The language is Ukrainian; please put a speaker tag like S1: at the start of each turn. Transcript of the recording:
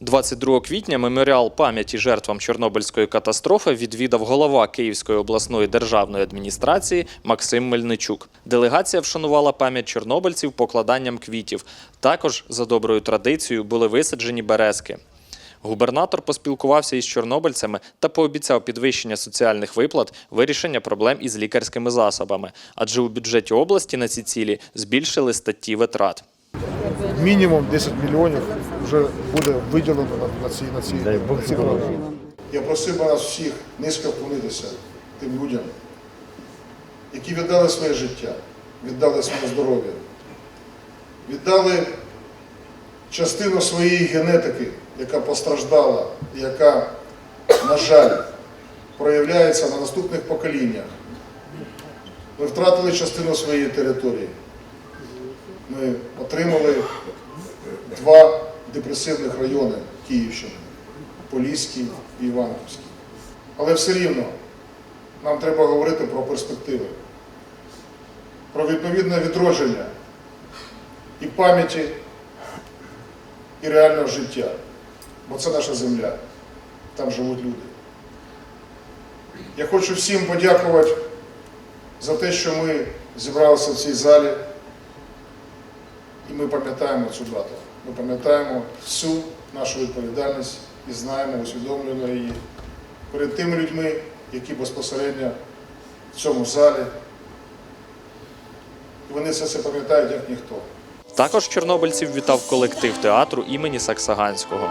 S1: 22 квітня меморіал пам'яті жертвам Чорнобильської катастрофи відвідав голова Київської обласної державної адміністрації Максим Мельничук. Делегація вшанувала пам'ять чорнобильців покладанням квітів. Також за доброю традицією були висаджені березки. Губернатор поспілкувався із чорнобильцями та пообіцяв підвищення соціальних виплат, вирішення проблем із лікарськими засобами, адже у бюджеті області на ці цілі збільшили статті витрат.
S2: мінімум 10 мільйонів вже буде виділено на, на ці на ці, на ці програми. Я просив би нас всіх низько вклонитися тим людям, які віддали своє життя, віддали своє здоров'я, віддали частину своєї генетики, яка постраждала, і яка, на жаль, проявляється на наступних поколіннях. Ми втратили частину своєї території. Ми отримали два депресивних райони Київщини Поліський і Іванківський. Але все рівно нам треба говорити про перспективи, про відповідне відродження і пам'яті, і реального життя. Бо це наша земля, там живуть люди. Я хочу всім подякувати за те, що ми зібралися в цій залі. Ми пам'ятаємо цю дату. Ми пам'ятаємо всю нашу відповідальність і знаємо, усвідомлюємо її перед тими людьми, які безпосередньо в цьому залі. І вони це пам'ятають як ніхто.
S1: Також чорнобильців вітав колектив театру імені Саксаганського.